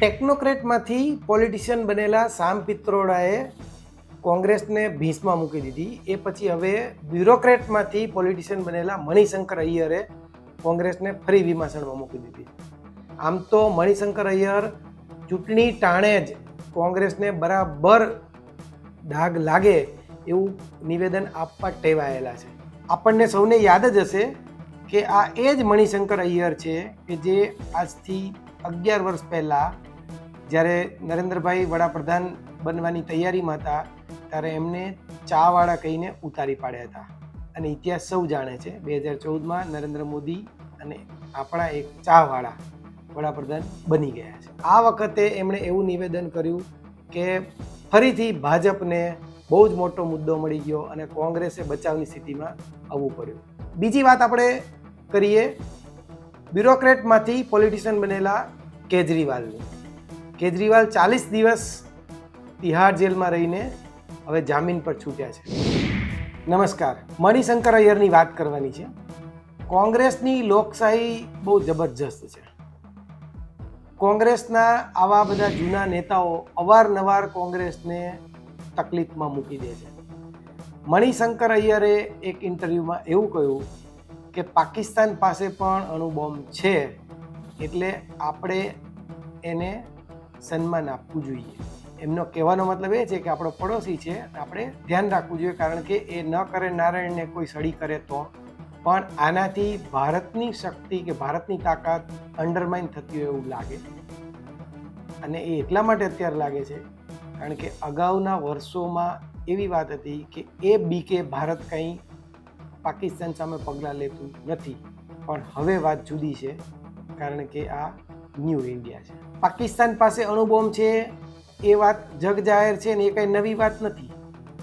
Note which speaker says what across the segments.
Speaker 1: ટેકનોક્રેટમાંથી politician બનેલા સામ પિત્રોડાએ કોંગ્રેસને ભીંસમાં મૂકી દીધી. એ પછી હવે બ્યુરોક્રેટમાંથી પોલિટિશિયન બનેલા મણિશંકર અય્યરે કોંગ્રેસને ફરી વિમાસણમાં મૂકી દીધી. આમ તો મણિશંકર અય્યર ચૂંટણી ટાણે જ કોંગ્રેસને બરાબર ડાઘ લાગે એવું નિવેદન આપવા ટેવાયેલા છે. આપણને સૌને યાદ જ હશે કે આ એ જ મણિશંકર અય્યર છે કે જે આજથી અગિયાર વર્ષ પહેલાં જ્યારે નરેન્દ્રભાઈ વડાપ્રધાન બનવાની તૈયારીમાં હતા, ત્યારે એમને ચાવાળા કહીને ઉતારી પાડ્યા હતા. અને ઇતિહાસ સૌ જાણે છે, બે હજાર ચૌદમાં નરેન્દ્ર મોદી અને આપણા એક ચાવાળા વડાપ્રધાન બની ગયા છે. આ વખતે એમણે એવું નિવેદન કર્યું કે ફરીથી ભાજપને બહુ જ મોટો મુદ્દો મળી ગયો અને કોંગ્રેસે બચાવની સ્થિતિમાં આવવું પડ્યું. બીજી વાત આપણે કરીએ બ્યુરોક્રેટમાંથી પોલિટિશિયન બનેલા કેજરીવાલને. કેજરીવાલ ચાલીસ દિવસ તિહાર જેલમાં રહીને હવે જામીન પર છૂટ્યા છે. નમસ્કાર, મણિશંકર અય્યરની વાત કરવાની છે. કોંગ્રેસની લોકશાહી બહુ જબરજસ્ત છે. કોંગ્રેસના આવા બધા જૂના નેતાઓ અવારનવાર કોંગ્રેસને તકલીફમાં મૂકી દે છે. મણિશંકર અય્યરે એક ઇન્ટરવ્યૂમાં એવું કહ્યું કે પાકિસ્તાન પાસે પણ અણુબોમ્બ છે, એટલે આપણે એને સન્માન આપવું જોઈએ. એમનો કહેવાનો મતલબ એ છે કે આપણો પડોશી છે, આપણે ધ્યાન રાખવું જોઈએ, કારણ કે એ ન કરે નારાયણને કોઈ સડી કરે તો. પણ આનાથી ભારતની શક્તિ કે ભારતની તાકાત અંડરમાઇન થતી હોય એવું લાગે. અને એ એટલા માટે અત્યારે લાગે છે, કારણ કે અગાઉના વર્ષોમાં એવી વાત હતી કે એ બીકે ભારત કંઈ પાકિસ્તાન સામે પગલાં લેતું નથી. પણ હવે વાત જુદી છે, કારણ કે આ ન્યૂ ઇન્ડિયા છે. પાકિસ્તાન પાસે અણુબોમ્બ છે, એ વાત જગ જાહેર છે ને એ કંઈ નવી વાત નથી.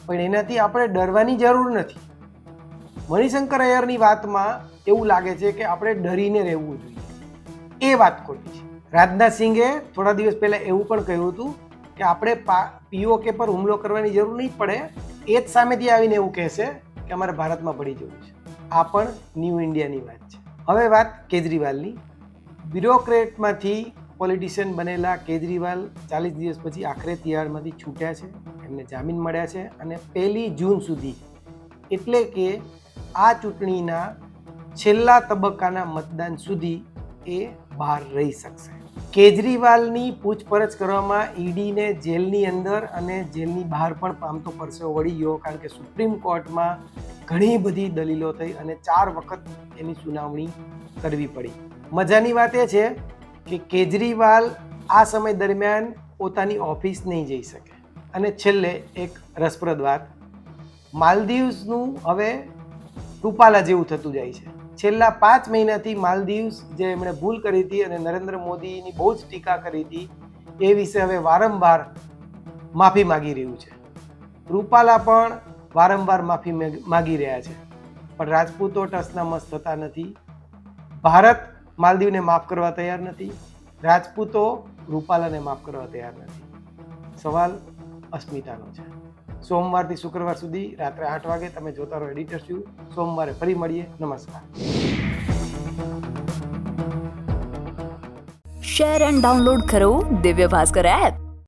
Speaker 1: પણ એનાથી આપણે ડરવાની જરૂર નથી. મણિશંકર અયરની વાતમાં એવું લાગે છે કે આપણે ડરીને રહેવું જોઈએ. એ વાત ખોટી છે. રાજનાથ સિંહે થોડા દિવસ પહેલાં એવું પણ કહ્યું હતું કે આપણે પા, પીઓકે પર હુમલો કરવાની જરૂર નહીં પડે, એ જ સામેથી આવીને એવું કહેશે કે અમારે ભારતમાં પડી જવું છે. આ પણ ન્યૂ ઇન્ડિયાની વાત છે. હવે વાત કેજરીવાલની. બ્યુરોક્રેટમાંથી પોલિટિશિયન બનેલા કેજરીવાલ ચાલીસ દિવસ પછી આખરે તિહાડમાંથી છૂટ્યા છે. એમને જામીન મળ્યા છે અને પહેલી જૂન સુધી એટલે કે આ ચૂંટણીના છેલ્લા તબક્કાના મતદાન સુધી એ બહાર રહી શકશે. કેજરીવાલની પૂછપરછ કરવામાં ઈડીને જેલની અંદર અને જેલની બહાર પણ પામતો પરસેવો વળી ગયો કારણ કે સુપ્રીમ કોર્ટમાં ઘણી બધી દલીલો થઈ અને ચાર વખત એની સુનાવણી કરવી પડી. મજાની વાત એ છે કે કેજરીવાલ આ સમય દરમિયાન પોતાની ઓફિસ નહીં જઈ શકે. અને છેલ્લે એક રસપ્રદ વાત, માલદીવ્સનું હવે રૂપાલા જેવું થતું જાય છે. છેલ્લા પાંચ મહિનાથી માલદીવ્સ જે એમણે ભૂલ કરી હતી અને નરેન્દ્ર મોદીની બહુ જ ટીકા કરી હતી, એ વિશે હવે વારંવાર માફી માગી રહ્યું છે. રૂપાલા પણ વારંવાર માફી માગી રહ્યા છે. પણ રાજપૂતો ટસના મસ્ત થતા નથી. ભારત માલદીવને માફ કરવા તૈયાર નથી. રાજપૂતો રૂપાલાને માફ કરવા તૈયાર નથી. સવાલ અસ્મિતાનો છે. સોમવારથી શુક્રવાર સુધી રાત્રે આઠ વાગે તમે જોતા રહો એડિટર્સ વ્યૂ સોમવારે ફરી મળીએ. નમસ્કાર.
Speaker 2: શેર એન્ડ ડાઉનલોડ કરો દિવ્ય ભાસ્કર એપ